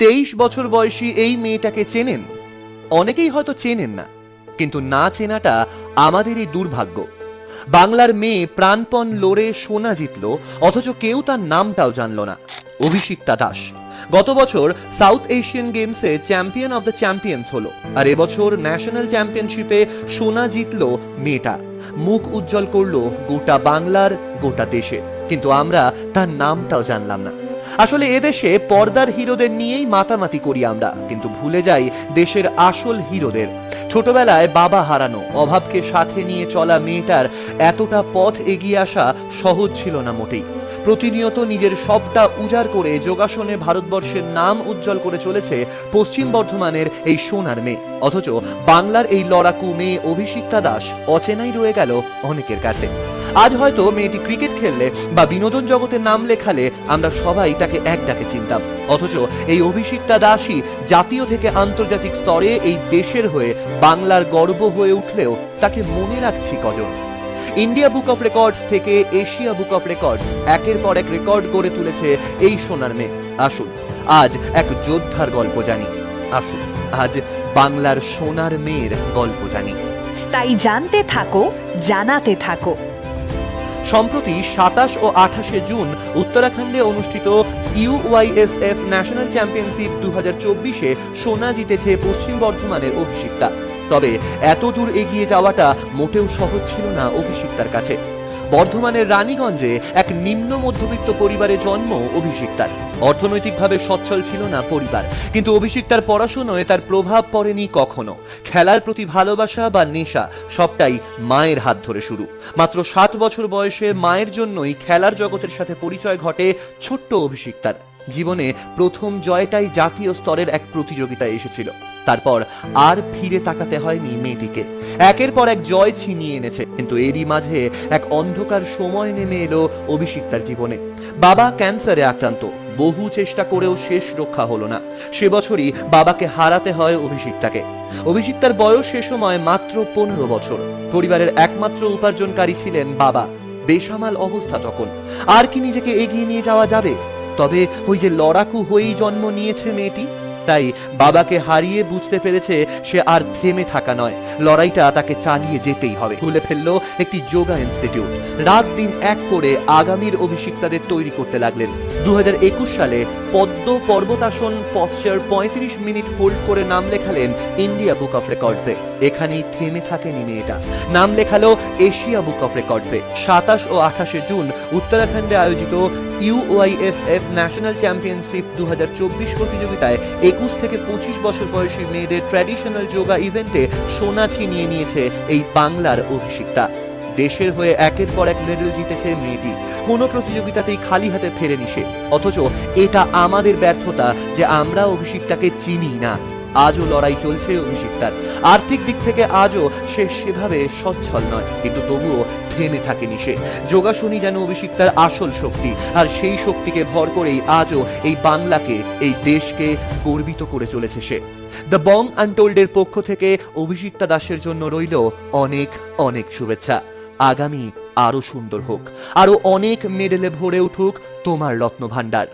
তেইশ বছর বয়সী এই মেয়েটাকে চেনেন? অনেকেই হয়তো চেনেন না, কিন্তু না চেনাটা আমাদেরই দুর্ভাগ্য। বাংলার মেয়ে প্রাণপণ লড়ে সোনা জিতল, অথচ কেউ তার নামটাও জানল না। অভিষিক্তা দাস, গত বছর সাউথ এশিয়ান গেমসে চ্যাম্পিয়ন অফ দ্য চ্যাম্পিয়ন্স হলো, আর এবছর ন্যাশনাল চ্যাম্পিয়নশিপে সোনা জিতল মেয়েটা। মুখ উজ্জ্বল করল গোটা বাংলার গোটা দেশে, কিন্তু আমরা তার নামটাও জানলাম না। আসলে এদেশে পর্দার হিরোদের নিয়েই মাতামাতি করি আমরা, কিন্তু ভুলে যাই দেশের আসল হিরোদের। ছোটবেলায় বাবা হারানো, অভাবকে সাথে নিয়ে চলা মেয়েটার এতটা পথ এগিয়ে আসা সহজ ছিল না মোটেই। প্রতিনিয়ত নিজের সবটা উজাড় করে যোগাসনে ভারতবর্ষের নাম উজ্জ্বল করে চলেছে পশ্চিম বর্ধমানের এই সোনার মেয়ে। অথচ বাংলার এই লড়াকু মেয়ে অভিষিক্তা দাস অচেনাই রয়ে গেল অনেকের কাছে। আজ হয়তো মেয়েটি ক্রিকেট খেললে বা বিনোদন জগতের নাম লেখালে আমরা সবাই তাকে এক ডাকে চিনতাম। অথচ এই অভিষিক্তা দাসই জাতীয় থেকে আন্তর্জাতিক স্তরে এই দেশের হয়ে বাংলার গর্ব হয়ে উঠলেও তাকে মনে রাখছি কজন। ইন্ডিয়া বুক অফ রেকর্ডস থেকে এশিয়া বুক অফ রেকর্ডস একের পর এক রেকর্ড গড়ে তুলেছে এই সোনার মেয়ে। আসুন, আজ এক যোদ্ধার গল্প জানি। আসুন, আজ বাংলার সোনার মেয়ের গল্প জানি। তাই জানতে থাকো, জানাতে থাকো। সম্প্রতি সাতাশ ও আঠাশে জুন উত্তরাখণ্ডে অনুষ্ঠিত ইউওয়াইএসএফ ন্যাশনাল চ্যাম্পিয়নশিপ দু হাজার চব্বিশে সোনা জিতেছে পশ্চিম বর্ধমানের অভিষিক্তা। তবে এত দূর এগিয়ে যাওয়াটা মোটেও সহজ ছিল না অভিষিক্তার কাছে। বর্ধমানের রানীগঞ্জে এক নিম্ন মধ্যবিত্ত পরিবারে জন্ম অভিষিক্তার অর্থনৈতিকভাবে সচ্ছল ছিল না পরিবার, কিন্তু অভিষিক্তার পড়াশুনোয় তার প্রভাব পড়েনি কখনো। খেলার প্রতি ভালোবাসা বা নেশা সবটাই মায়ের হাত ধরে শুরু। মাত্র সাত বছর বয়সে মায়ের জন্যই খেলার জগতের সাথে পরিচয় ঘটে ছোট্ট অভিষিক্তার জীবনে প্রথম জয়টাই জাতীয় স্তরের এক প্রতিযোগিতায় এসেছিল। তারপর আর ফিরে তাকাতে হয়নি মেয়েটিকে। একের পর এক জয় ছিনিয়ে এনেছে, কিন্তু এরই মাঝে এক অন্ধকার সময় নেমে এলো অভিষিক্তার জীবনে। বাবা ক্যান্সারে আক্রান্ত, বহু চেষ্টা করেও শেষ রক্ষা হলো না। সে বছরই বাবাকে হারাতে হয় অভিষিক্তাকে। অভিষিক্তার বয়স সে সময় মাত্র পনেরো বছর। পরিবারের একমাত্র উপার্জনকারী ছিলেন বাবা। বেসামাল অবস্থা তখন। আর কি নিজেকে এগিয়ে নিয়ে যাওয়া যাবে? তবে ওই যে লড়াকু হয়েই জন্ম নিয়েছে মেয়েটি। তাই বাবাকে হারিয়ে বুঝতে পেরেছে সে আর থেমে থাকা নয়। লড়াইটা তাকে চালিয়ে যেতেই হবে। খুলে ফেলল একটি যোগা ইনস্টিটিউট। রাত দিন এক করে আগামীর অভিষিক্তাদের তৈরি করতে লাগলেন। দু হাজার একুশ সালে পদ্ম পর্বতাসন পশ্চার পঁয়ত্রিশ মিনিট হোল্ড করে নাম লেখালেন ইন্ডিয়া বুক অফ রেকর্ডসে। এখানেই থেমে থাকেনি মেয়েটা। নাম লেখালো এশিয়া বুক অফ রেকর্ডসে। সাতাশ ও আঠাশে জুন উত্তরাখণ্ডে আয়োজিত ইউওয়াইএসএফ ন্যাশনাল চ্যাম্পিয়নশিপ দু প্রতিযোগিতায় একুশ থেকে পঁচিশ বছর বয়সী মেয়েদের ট্র্যাডিশনাল যোগা ইভেন্টে সোনা ছিনিয়ে নিয়েছে এই বাংলার অভিষিক্তা। দেশের হয়ে একের পর এক মেডেল জিতেছে মেয়েটি। কোনো প্রতিযোগিতাতেই খালি হাতে ফেরেনি সে। অথচ এটা আমাদের ব্যর্থতা যে আমরা অভিষিক্তাকে চিনি না। আজও লড়াই চলছে অভিষিক্তার আর্থিক দিক থেকে আজও সে সেভাবে সচ্ছল নয়। কিন্তু তবুও থেমে থাকেনি সে। যোগাসনই যেন অভিষিক্তার আসল শক্তি, আর সেই শক্তিকে ভর করেই আজও এই বাংলাকে, এই দেশকে গর্বিত করে চলেছে সে। দ্য বং আনটোল্ডের পক্ষ থেকে অভিষিক্তা দাসের জন্য রইল অনেক অনেক শুভেচ্ছা। আগামী আরও সুন্দর হোক আরও অনেক মেডেলে ভরে উঠুক তোমার রত্ন ভাণ্ডার